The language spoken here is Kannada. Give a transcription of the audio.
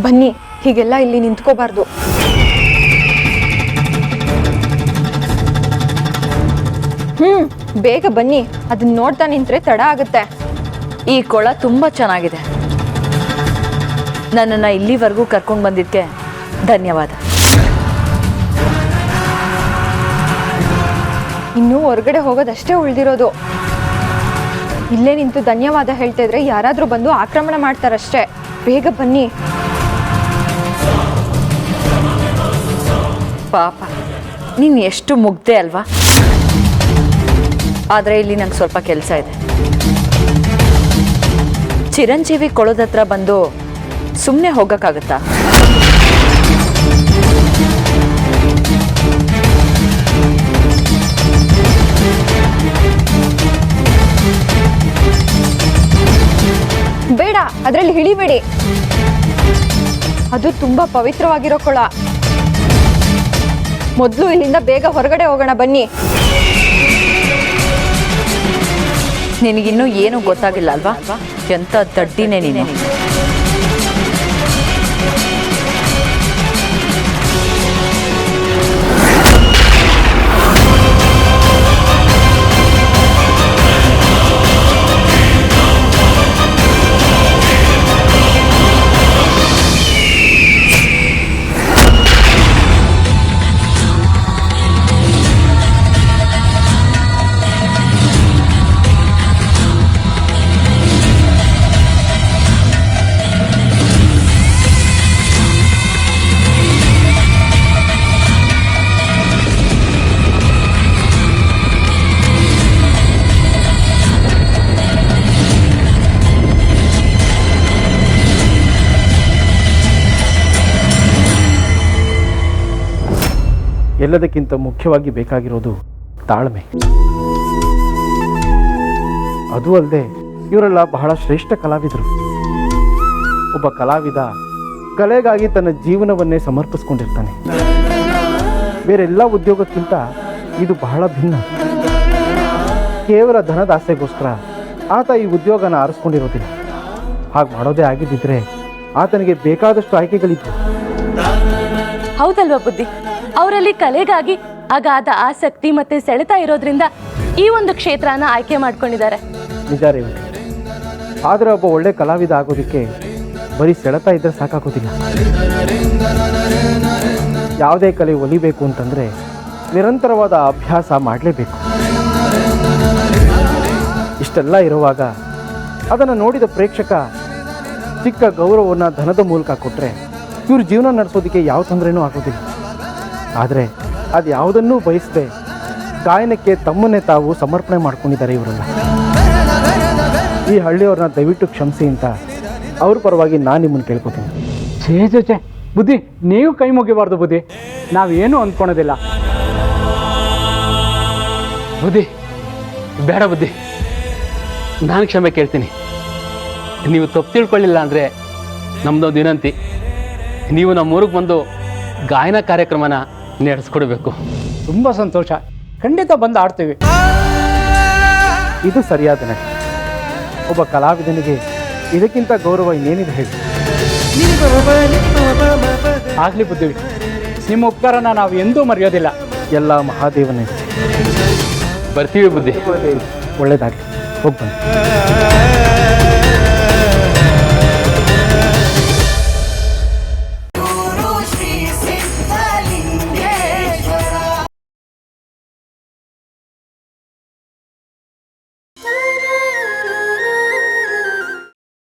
ಬನ್ನಿ, ಹೀಗೆಲ್ಲ ಇಲ್ಲಿ ನಿಂತ್ಕೋಬಾರ್ದು. ಹ್ಮ್, ಬೇಗ ಬನ್ನಿ ಅದನ್ನ ನೋಡ್ತಾ ನಿಂತ್ರೆ ತಡ ಆಗುತ್ತೆ. ಈ ಕೊಳ ತುಂಬಾ ಚೆನ್ನಾಗಿದೆ. ನನ್ನನ್ನು ಇಲ್ಲಿವರೆಗೂ ಕರ್ಕೊಂಡು ಬಂದಿದ್ದಕ್ಕೆ ಧನ್ಯವಾದ. ಇನ್ನೂ ಹೊರಗಡೆ ಹೋಗೋದಷ್ಟೇ ಉಳಿದಿರೋದು. ಇಲ್ಲೇ ನಿಂತು ಧನ್ಯವಾದ ಹೇಳ್ತಾ ಇದ್ರೆ ಯಾರಾದರೂ ಬಂದು ಆಕ್ರಮಣ ಮಾಡ್ತಾರಷ್ಟೇ. ಬೇಗ ಬನ್ನಿ. ಪಾಪ. ನೀನು ಎಷ್ಟು ಮುಗ್ದೆ ಅಲ್ವಾ? ಆದರೆ ಇಲ್ಲಿ ನಂಗೆ ಸ್ವಲ್ಪ ಕೆಲಸ ಇದೆ. ಚಿರಂಜೀವಿ ಕೊಳದ ಹತ್ರ ಬಂದು ಸುಮ್ಮನೆ ಹೋಗೋಕ್ಕಾಗತ್ತಾ? ಬೇಡ, ಅದರಲ್ಲಿ ಹಿಡಿಬೇಡಿ ಅದು ತುಂಬಾ ಪವಿತ್ರವಾಗಿರೋ ಕೊಳ. ಮೊದಲು ಇಲ್ಲಿಂದ ಬೇಗ ಹೊರಗಡೆ ಹೋಗೋಣ ಬನ್ನಿ. ನಿನಗಿನ್ನೂ ಏನೂ ಗೊತ್ತಾಗಿಲ್ಲ ಅಲ್ವಾ? ಎಂಥ ದಡ್ಡಿನೇ ನೀನು. ಎಲ್ಲದಕ್ಕಿಂತ ಮುಖ್ಯವಾಗಿ ಬೇಕಾಗಿರೋದು ತಾಳ್ಮೆ. ಅದು ಅಲ್ಲದೆ ಇವರೆಲ್ಲ ಬಹಳ ಶ್ರೇಷ್ಠ ಕಲಾವಿದರು. ಒಬ್ಬ ಕಲಾವಿದ ಕಲೆಗಾಗಿ ತನ್ನ ಜೀವನವನ್ನೇ ಸಮರ್ಪಿಸ್ಕೊಂಡಿರ್ತಾನೆ. ಬೇರೆಲ್ಲ ಉದ್ಯೋಗಕ್ಕಿಂತ ಇದು ಬಹಳ ಭಿನ್ನ. ಕೇವಲ ಧನದ ಆಸೆಗೋಸ್ಕರ ಆತ ಈ ಉದ್ಯೋಗನ ಆರಿಸ್ಕೊಂಡಿರೋದಿಲ್ಲ. ಹಾಗೆ ಮಾಡೋದೇ ಆಗಿದ್ದಿದ್ರೆ ಆತನಿಗೆ ಬೇಕಾದಷ್ಟು ಆಯ್ಕೆಗಳಿದ್ವು. ಹೌದಲ್ವಾ ಬುದ್ಧಿ? ಅವರಲ್ಲಿ ಕಲೆಗಾಗಿ ಅಗಾಧ ಆಸಕ್ತಿ ಮತ್ತೆ ಸೆಳೆತ ಇರೋದ್ರಿಂದ ಈ ಒಂದು ಕ್ಷೇತ್ರನ ಆಯ್ಕೆ ಮಾಡ್ಕೊಂಡಿದ್ದಾರೆ. ಆದರೆ ಒಬ್ಬ ಒಳ್ಳೆ ಕಲಾವಿದ ಆಗೋದಕ್ಕೆ ಬರೀ ಸೆಳೆತ ಇದ್ದರೆ ಸಾಕಾಗೋದಿಲ್ಲ. ಯಾವುದೇ ಕಲೆ ಒಲಿಬೇಕು ಅಂತಂದರೆ ನಿರಂತರವಾದ ಅಭ್ಯಾಸ ಮಾಡಲೇಬೇಕು. ಇಷ್ಟೆಲ್ಲ ಇರುವಾಗ ಅದನ್ನು ನೋಡಿದ ಪ್ರೇಕ್ಷಕ ಚಿಕ್ಕ ಗೌರವವನ್ನು ಧನದ ಮೂಲಕ ಕೊಟ್ಟರೆ ಇವ್ರ ಜೀವನ ನಡೆಸೋದಕ್ಕೆ ಯಾವ ತೊಂದರೆನೂ ಆಗೋದಿಲ್ಲ. ಆದರೆ ಅದು ಯಾವುದನ್ನೂ ಬಯಸದೆ ಗಾಯನಕ್ಕೆ ತಮ್ಮನ್ನೇ ತಾವು ಸಮರ್ಪಣೆ ಮಾಡ್ಕೊಂಡಿದ್ದಾರೆ ಇವರೆಲ್ಲ. ಈ ಹಳ್ಳಿಯವ್ರನ್ನ ದಯವಿಟ್ಟು ಕ್ಷಮಿಸಿ ಅಂತ ಅವ್ರ ಪರವಾಗಿ ನಾನು ನಿಮ್ಮನ್ನು ಕೇಳ್ಕೊತೀನಿ. ಛೇ ಛೇ ಛೇ, ಬುದ್ಧಿ, ನೀವು ಕೈ ಮುಗಿಬಾರ್ದು ಬುದ್ಧಿ. ನಾವೇನು ಅಂದ್ಕೊಳೋದಿಲ್ಲ. ಬುದ್ಧಿ, ಬೇಡ ಬುದ್ಧಿ. ನಾನು ಕ್ಷಮೆ ಕೇಳ್ತೀನಿ. ನೀವು ತಪ್ಪು ತಿಳ್ಕೊಳ್ಳಿಲ್ಲ ಅಂದರೆ ನಮ್ಮದೊಂದು ವಿನಂತಿ. ನೀವು ನಮ್ಮೂರಿಗೆ ಬಂದು ಗಾಯನ ಕಾರ್ಯಕ್ರಮನ ನಡೆಸ್ಕೊಡ್ಬೇಕು ತುಂಬ ಸಂತೋಷ. ಖಂಡಿತ ಬಂದು ಆಡ್ತೀವಿ. ಇದು ಸರಿಯಾದ ನಡೆ ಒಬ್ಬ ಕಲಾವಿದನಿಗೆ ಇದಕ್ಕಿಂತ ಗೌರವ ಇನ್ನೇನಿದೆ ಹೇಳಿ. ಆಗಲಿ ಬುದ್ಧಿವಿ ನಿಮ್ಮ ಉಪಕಾರನ ನಾವು ಎಂದೂ ಮರೆಯೋದಿಲ್ಲ. ಎಲ್ಲ ಮಹಾದೇವನೇ. ಬರ್ತೀವಿ ಬುದ್ಧಿ. ಒಳ್ಳೇದಾಗಲಿ. ಹೋಗಿ ಬನ್ನಿ.